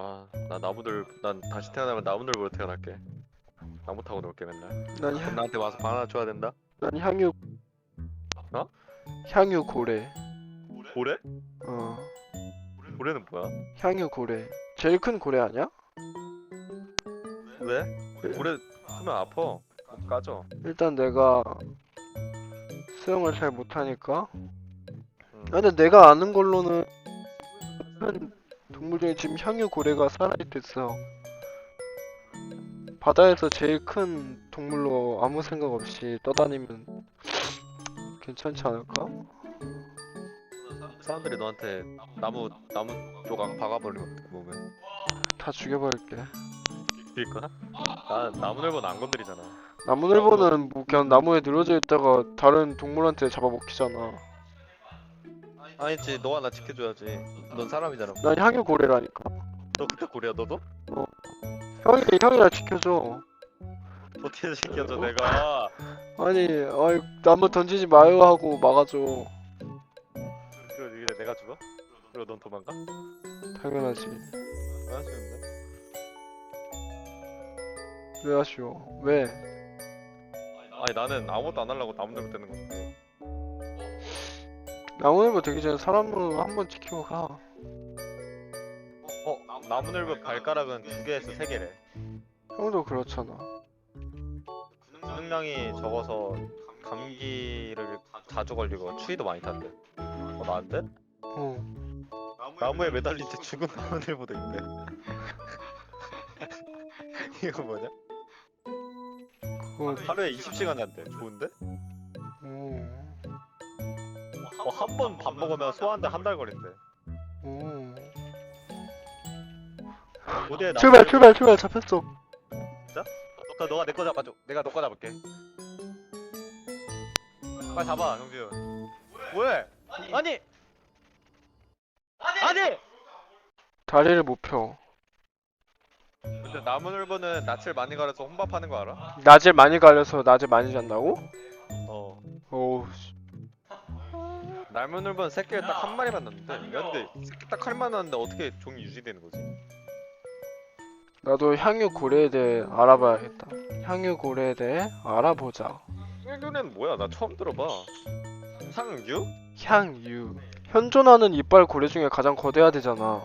아, 나 나무들, 난 다시 태어나면 나무늘보로 태어날게. 나무 타고 놀게 맨날. 난, 그럼 향, 나한테 와서 바나나 줘야 된다? 난 향유 어? 향유 고래 고래? 어 고래는 뭐야? 향유 고래 제일 큰 고래 아니야? 왜? 고래 크면 아파. 못 까져. 일단 내가 수영을 잘 못하니까 응. 아, 근데 내가 아는 걸로는 한 동물 중에 지금 향유 고래가 살아있댔어 바다에서 제일 큰 동물로 아무 생각 없이 떠다니면 괜찮지 않을까? 사람들이 너한테 나무 나무 조각 박아버리면 어떡해 몸에. 다 죽여버릴게 그니까? 나 나무늘보는 안 건드리잖아. 나무늘보는 뭐 그냥 나무에 늘어져 있다가 다른 동물한테 잡아먹히잖아 아니지, 너가 나 지켜줘야지. 넌 사람이잖아. 난 향유 고래라니까 너 그때 고래야 너도? 형이 형이라 지켜줘 어떻게 지켜줘 내가? 아니 아이 나무 던지지 마요 하고 막아줘 그리고 이게 내가 죽어? 그리고 넌 도망가? 당연하지 아쉬운데. 왜 아쉬워 왜 아니 나는 아무것도 안 하려고 나무늘보 되는 건데. 나무늘보 되기 전에 사람으로 한 번 지키고 가 어, 나무늘보 발가락은 두 개에서 세 개래. 형도 그렇잖아 근육량이 적어서 감기를 자주 걸리고 추위도 많이 탄대. 어, 나한테? 어 나무에 매달린 채 죽은 나무늘보도 있대. 이거 뭐냐? 그거 하루에 20시간 잔대. 좋은데? 오, 어, 한 번 밥 먹으면 소화한데 한 달 걸린대. 오. 어디에 나? 출발 출발 출발 잡혔어 너, 너가 내 거 잡아줘. 내가 너 거 잡을게. 빨리 잡아, 정지훈. 왜? 아니! 아니! 다리를 못 펴 근데 나무늘보는 낯을 많이 가려서 혼밥하는 거 알아? 낮에 많이 갈려서 낮에 많이 잔다고? 어. 어우 씨. 나무늘보는 새끼를 딱 한 마리만 낳는데 근데 새끼 딱 한 마리 낳는데 어떻게 종이 유지되는 거지? 나도 향유 고래에 대해 알아봐야겠다 향유 고래에 대해 알아보자 이거는 뭐야? 나 처음 들어봐. 상유? 향유 현존하는 이빨 고래 중에 가장 거대하대잖아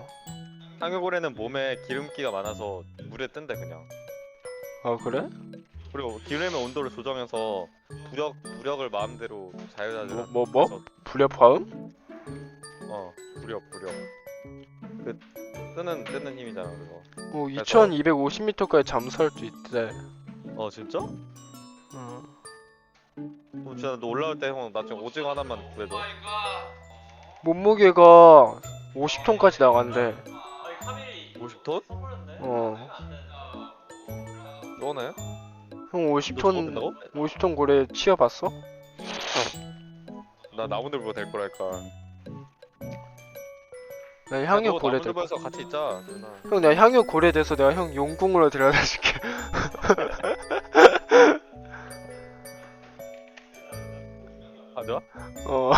상유고래는 몸에 기름기가 많아서 물에 뜬대 그냥. 아 그래? 그리고 기름의 온도를 조정해서 부력 부력을 마음대로 자유자재로. 뭐, 뭐, 뭐? 불협화음? 어 부력 부력. 그 뜨는 뜨는 힘이잖아 그거. 어, 그래서- 2250m까지 잠수할 수 있대 어 진짜? 어. 그럼 진짜 너 올라올 때 형 나중에 오징어 하나만 구해줘. 몸무게가 50톤까지 나간대 50톤? 어. 너네? 형너 50톤 죽었다고? 50톤 고래 치어봤어? 나 나무늘보 될 거랄까. 나 향유 너 고래 돼. 나무늘보에서 같이 있자. 누나. 형 내가 향유 고래 돼서 내가 형 용궁으로 데려다 줄게. 가자. 어.